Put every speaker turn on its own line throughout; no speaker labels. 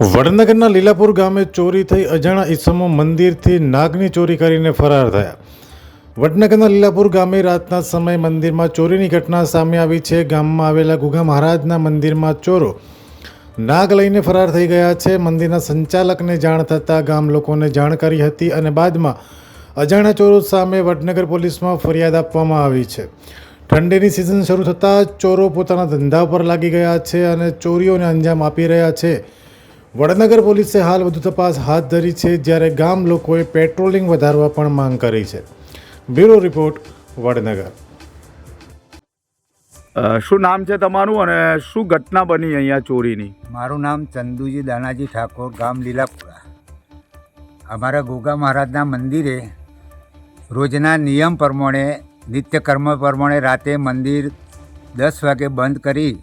વડનગરના લીલાપુર ગામે ચોરી થઈ અજાણા ઈસમો મંદિરથી નાગની ચોરી કરીને ફરાર થયા. વડનગરના લીલાપુર ગામે રાતના સમયે મંદિરમાં ચોરીની ઘટના સામે આવી છે. ગામમાં આવેલા ગુગા મહારાજના મંદિરમાં ચોરો નાગ લઈને ફરાર થઈ ગયા છે. મંદિરના સંચાલકને જાણ થતાં ગામ લોકોને જાણ કરી હતી અને બાદમાં અજાણા ચોરો સામે વડનગર પોલીસમાં ફરિયાદ આપવામાં આવી છે. ઠંડીની સિઝન શરૂ થતાં ચોરો પોતાના ધંધા પર લાગી ગયા છે અને ચોરીઓને અંજામ આપી રહ્યા છે. વડનગર પોલીસે હાલ વધુ તપાસ હાથ ધરી છે જ્યારે ગામ લોકોએ પેટ્રોલિંગ વધારવા પણ માંગ કરી છે. Bureau report Vadnagar.
શું નામ છે તમારું અને શું ઘટના બની અહીંયા ચોરીની?
મારું નામ ચંદુજી દાનાજી ઠાકોર ગામ લીલાપુરા. અમારા ગોગા મહારાજના મંદિરે રોજના નિયમ પ્રમાણે નિત્યકર્મ પ્રમાણે રાતે મંદિર દસ વાગે બંધ કરી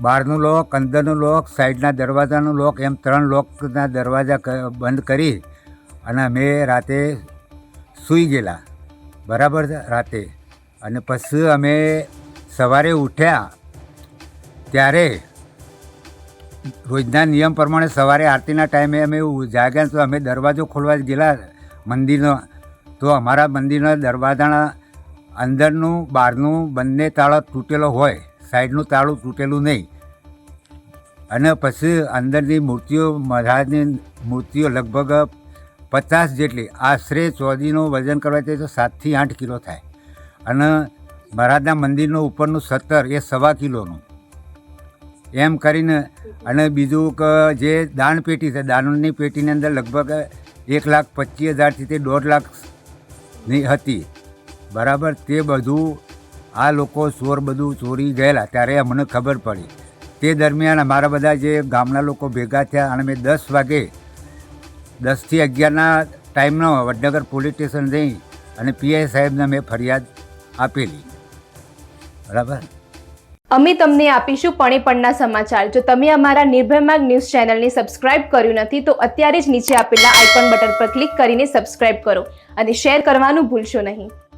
બહારનું લોક, અંદરનું લોક, સાઈડના દરવાજાનું લોક, એમ ત્રણ લોકના દરવાજા બંધ કરી અને અમે રાતે સૂઈ ગયેલા. બરાબર રાતે. અને પછી અમે સવારે ઉઠ્યા. ત્યારે રોજના નિયમ પ્રમાણે સવારે આરતીના ટાઈમે અમે જાગ્યા તો અમે દરવાજો ખોલવા ગયેલા મંદિરનો. તો અમારા મંદિરના દરવાજાના અંદરનું, બહારનું બંને તાળા તૂટેલો હોય. સાઈડનું તાળું તૂટેલું નહીં. અને પછી અંદરની મૂર્તિઓ, મહારાજની મૂર્તિઓ લગભગ પચાસ જેટલી. આશરે ચોદીનું વજન કરવા તે તો સાતથી આઠ કિલો થાય. અને મહારાજના મંદિરનું ઉપરનું સત્તર એ સવા કિલોનું. એમ કરીને અને બીજું કે જે દાન પેટી છે, દાનની પેટીની અંદર લગભગ એક લાખ પચીસ હજારથી તે દોઢ લાખની હતી. બરાબર? તે બધું આ લોકો ચોર બધું ચોરી ગયેલા, ત્યારે અમને ખબર પડી. તે દરમિયાન અમારા બધા જે ગામના લોકો ભેગા થયા અને મેં દસ વાગે, દસથી અગિયારના ટાઈમનો વડનગર પોલીસ સ્ટેશન જઈ અને પીઆઈ સાહેબને મેં ફરિયાદ આપેલી. બરાબર?
અમે તમને આપીશું પણેપણના સમાચાર. જો તમે અમારા નિર્ભય માર્ગ ન્યૂઝ ચેનલને સબસ્ક્રાઇબ કર્યું નથી, તો અત્યારે જ નીચે આપેલા આઇકોન બટન પર ક્લિક કરીને સબસ્ક્રાઇબ કરો અને શેર કરવાનું ભૂલશો નહીં.